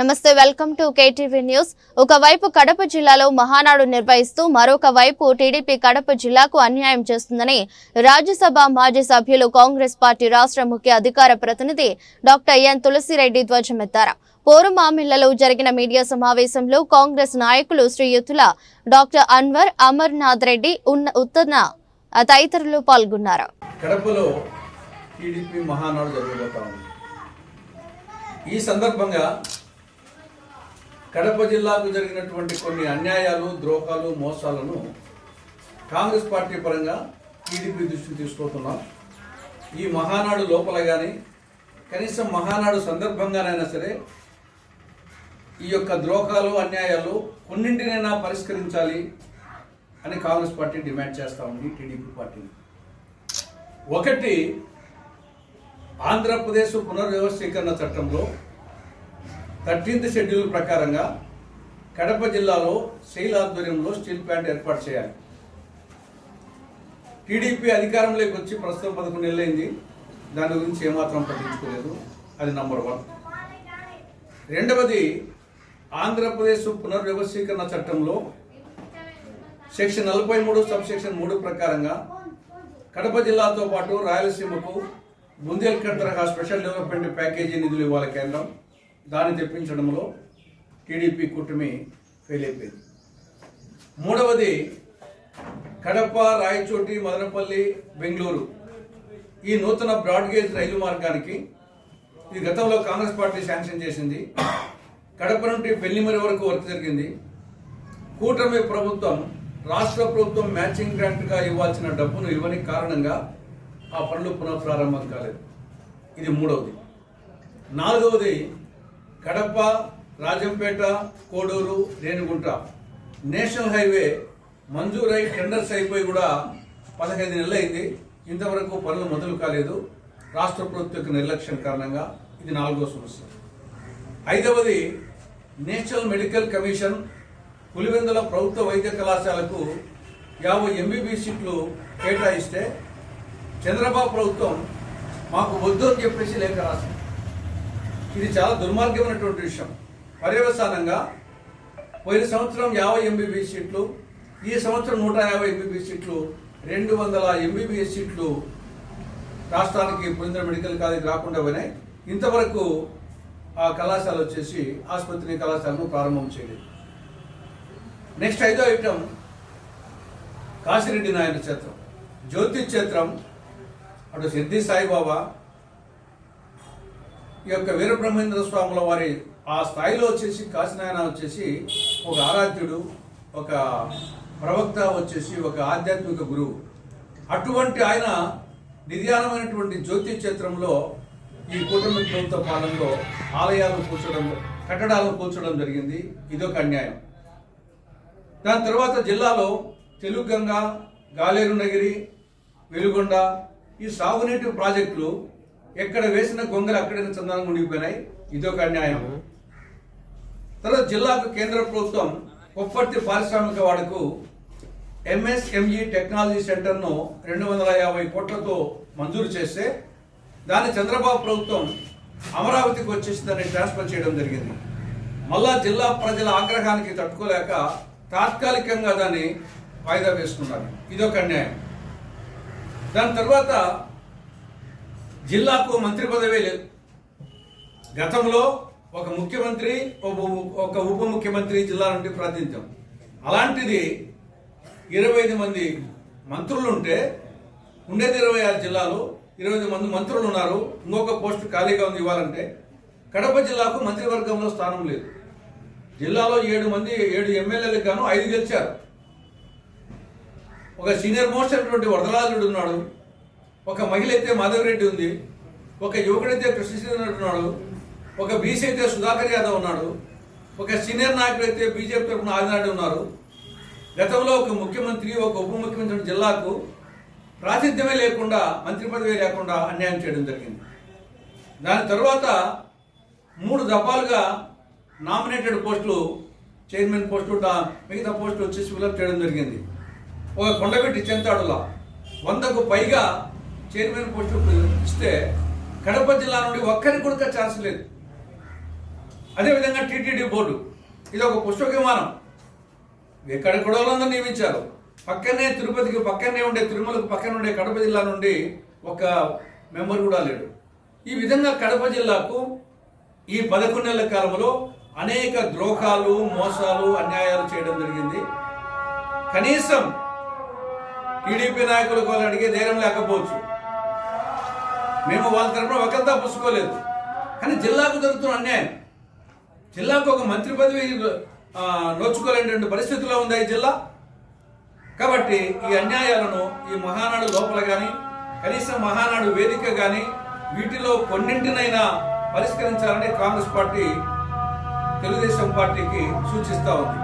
నమస్తే welcome to KTV news. ఒకవైపు కడప జిల్లాలో మహానాడు నిర్వహిస్తూ మరొక వైపు టీడీపీ కడప జిల్లాకు అన్యాయం చేస్తుందని రాజ్యసభ మాజీ సభ్యులు కాంగ్రెస్ పార్టీ రాష్ట్ర ముఖ్య అధికార ప్రతినిధి డాక్టర్ ఎన్ తులసిరెడ్డి ధ్వజమెత్తారు. పోరుమామిళ్ళలో జరిగిన మీడియా సమావేశంలో కాంగ్రెస్ నాయకులు శ్రీయుతుల డాక్టర్ అన్వర్ అమర్నాథ్ రెడ్డి ఉన్న ఉత్తన తదితరులు పాల్గొన్నారు. కడపలో టీడీపీ మహానాడు జరగబోతా ఉంది. ఈ సందర్భంగా కడప జిల్లాకు జరిగినటువంటి కొన్ని అన్యాయాలు ద్రోహాలు మోసాలను కాంగ్రెస్ పార్టీ పరంగా టీడీపీ దృష్టికి తీసుకుపోతున్నాం ఈ మహానాడు లోపల కానీ కనీసం మహానాడు సందర్భంగానైనా సరే ఈ యొక్క ద్రోహాలు అన్యాయాలు కొన్నింటినైనా పరిష్కరించాలి అని కాంగ్రెస్ పార్టీ డిమాండ్ చేస్తూ ఉంది టీడీపీ పార్టీని ఒకటి ఆంధ్రప్రదేశ్ పునర్వ్యవస్థీకరణ చట్టంలో థర్టీన్త్ షెడ్యూల్ ప్రకారంగా కడప జిల్లాలో శైల్ ఆధ్వర్యంలో స్టీల్ ప్లాంట్ ఏర్పాటు చేయాలి. టీడీపీ అధికారంలోకి వచ్చి ప్రస్తుతం పదకొండు నెలలైంది. దాని గురించి ఏమాత్రం పట్టించుకోలేదు. అది నంబర్ వన్. రెండవది ఆంధ్రప్రదేశ్ పునర్వ్యవస్థీకరణ చట్టంలో సెక్షన్ నలభై మూడు సబ్ సెక్షన్ మూడు ప్రకారంగా కడప జిల్లాతో పాటు రాయలసీమకు బుందేల్ఖండ్ తరహా స్పెషల్ డెవలప్మెంట్ ప్యాకేజీ నిధులు ఇవ్వాలి కేంద్రం. దాన్ని తెప్పించడంలో టీడీపీ కూటమి ఫెయిల్ అయిపోయింది. మూడవది కడప రాయచోటి మదనపల్లి బెంగళూరు ఈ నూతన బ్రాడ్గేజ్ రైలు మార్గానికి ఇది గతంలో కాంగ్రెస్ పార్టీ శాంక్షన్ చేసింది. కడప నుండి పెళ్ళిమరి వరకు వర్క్ జరిగింది. కూటమి ప్రభుత్వం రాష్ట్ర ప్రభుత్వం మ్యాచింగ్ గ్రాంట్గా ఇవ్వాల్సిన డబ్బును ఇవ్వని కారణంగా ఆ పనులు పునఃప్రారంభం కాలేదు. ఇది మూడవది. నాలుగవది కడప రాజంపేట కోడూరు రేణిగుంట. నేషనల్ హైవే మంజూరై టెండర్స్ అయిపోయి కూడా పదహైదు నెలలైంది. ఇంతవరకు పనులు మొదలు కాలేదు. రాష్ట్ర ప్రభుత్వ యొక్క నిర్లక్ష్యం కారణంగా ఇది నాలుగో సమస్య. ఐదవది నేషనల్ మెడికల్ కమిషన్ పులివెందుల ప్రభుత్వ వైద్య కళాశాలకు యాభై ఎంబీబీ సీట్లు కేటాయిస్తే చంద్రబాబు ప్రభుత్వం మాకు వద్దు అని చెప్పేసి లేఖ రాసింది. ఇది చాలా దుర్మార్గమైనటువంటి విషయం. పర్యవసానంగా పోయిన సంవత్సరం యాభై ఎంబీబీఎస్ సీట్లు ఈ సంవత్సరం నూట యాభై ఎంబీబీ సీట్లు రెండు వందల ఎంబీబీఎస్ సీట్లు రాష్ట్రానికి పురేంద్ర మెడికల్ కాలేజ్ రాకుండా పోయినాయి. ఇంతవరకు ఆ కళాశాల వచ్చేసి ఆసుపత్రి కళాశాలను ప్రారంభం చేయలేదు. నెక్స్ట్ ఐదో ఐటమ్ కాశిరెడ్డి నాయన క్షేత్రం. జ్యోతి క్షేత్రం అటు సిద్ధి సాయిబాబా ఈ యొక్క వీరబ్రహ్మేంద్ర స్వాముల వారి ఆ స్థాయిలో వచ్చేసి కాశీనాయన వచ్చేసి ఒక ఆరాధ్యుడు ఒక ప్రవక్త వచ్చేసి ఒక ఆధ్యాత్మిక గురువు. అటువంటి ఆయన నిర్యాణమైనటువంటి జ్యోతి క్షేత్రంలో ఈ కూటమి ప్రభుత్వ పాలనలో ఆలయాలు కూర్చడం కట్టడాలు కూర్చడం జరిగింది. ఇదొక అన్యాయం. దాని తర్వాత జిల్లాలో తెలుగంగ గాలేరు నగిరి వెలుగొండ ఈ సాగునీటి ప్రాజెక్టులు ఎక్కడ వేసిన గొంగలు అక్కడే చందనం మునిగిపోయినాయి. ఇదొక అన్యాయం. తర్వాత జిల్లాకు కేంద్ర ప్రభుత్వం కొప్పర్తి పారిశ్రామిక వాడకు ఎంఎస్ఎంఈ టెక్నాలజీ సెంటర్ను రెండు వందల యాభై కోట్లతో మంజూరు చేస్తే దాన్ని చంద్రబాబు ప్రభుత్వం అమరావతికి వచ్చేసి దాన్ని ట్రాన్స్ఫర్ చేయడం జరిగింది. మళ్ళా జిల్లా ప్రజల ఆగ్రహానికి తట్టుకోలేక తాత్కాలికంగా దాన్ని వాయిదా వేసుకున్నారు. ఇదొక అన్యాయం. దాని తర్వాత జిల్లాకు మంత్రి పదవే లేదు. గతంలో ఒక ముఖ్యమంత్రి ఒక- ఒక ఉప ముఖ్యమంత్రి జిల్లా నుండి ప్రాతినిధ్యం. అలాంటిది ఇరవై ఐదు మంది మంత్రులు ఉంటే ఉండేది ఇరవై ఆరు జిల్లాలు ఇరవై ఐదు మంది మంత్రులు ఉన్నారు ఇంకొక పోస్టు ఖాళీగా ఉంది ఇవ్వాలంటే కడప జిల్లాకు మంత్రివర్గంలో స్థానం లేదు. జిల్లాలో ఏడు మంది ఏడు ఎమ్మెల్యేలకు గాను ఐదు గెలిచారు. ఒక సీనియర్ మోస్ట్ అయినటువంటి వరదరాజుడు ఉన్నాడు. ఒక మహిళ అయితే మాధవరెడ్డి ఉంది ఒక యువకుడైతే కృష్ణశ్రీధర్ ఉన్నాడు ఒక బీసీ అయితే సుధాకర్ యాదవ్ ఉన్నాడు ఒక సీనియర్ నాయకుడు అయితే బీజేపీ తరఫున ఆదినాడు ఉన్నారు. గతంలో ఒక ముఖ్యమంత్రి ఒక ఉప ముఖ్యమంత్రి జిల్లాకు ప్రాతిధ్యమే లేకుండా మంత్రి పదవి లేకుండా అన్యాయం చేయడం జరిగింది. దాని తర్వాత మూడు దఫాలుగా నామినేటెడ్ పోస్టులు చైర్మన్ పోస్టు మిగతా పోస్టులు వచ్చేసి ఫిలప్ చేయడం జరిగింది. ఒక కొండగట్టి చెంతాడులా వందకు పైగా చైర్మన్ పోస్టు ఇస్తే కడప జిల్లా నుండి ఒక్కరికి కూడా ఛాన్స్ లేదు. అదేవిధంగా టీటీడీ బోర్డు. ఇది ఒక పుష్పక విమానం ఎక్కడ గొడవలందరూ నియమించారు. పక్కనే తిరుపతికి పక్కనే ఉండే తిరుమలకు పక్కన ఉండే కడప జిల్లా నుండి ఒక మెంబర్ కూడా లేడు. ఈ విధంగా కడప జిల్లాకు ఈ పదకొండు నెలల కాలంలో అనేక ద్రోహాలు మోసాలు అన్యాయాలు చేయడం జరిగింది. కనీసం టీడీపీ నాయకులకు వాళ్ళు అడిగే ధైర్యం లేకపోవచ్చు. మేము వాళ్ళ తరపున ఒకరితో పుచ్చుకోలేదు. కానీ జిల్లాకు జరుగుతున్న అన్యాయం. జిల్లాకు ఒక మంత్రి పదవి ఆ, నోచుకోలేనటువంటి పరిస్థితిలో ఉంది ఈ జిల్లా. కాబట్టి ఈ అన్యాయాలను ఈ మహానాడు లోపల కానీ కనీసం మహానాడు వేదిక కానీ వీటిలో కొన్నింటినైనా పరిష్కరించాలని కాంగ్రెస్ పార్టీ తెలుగుదేశం పార్టీకి సూచిస్తూ ఉంది.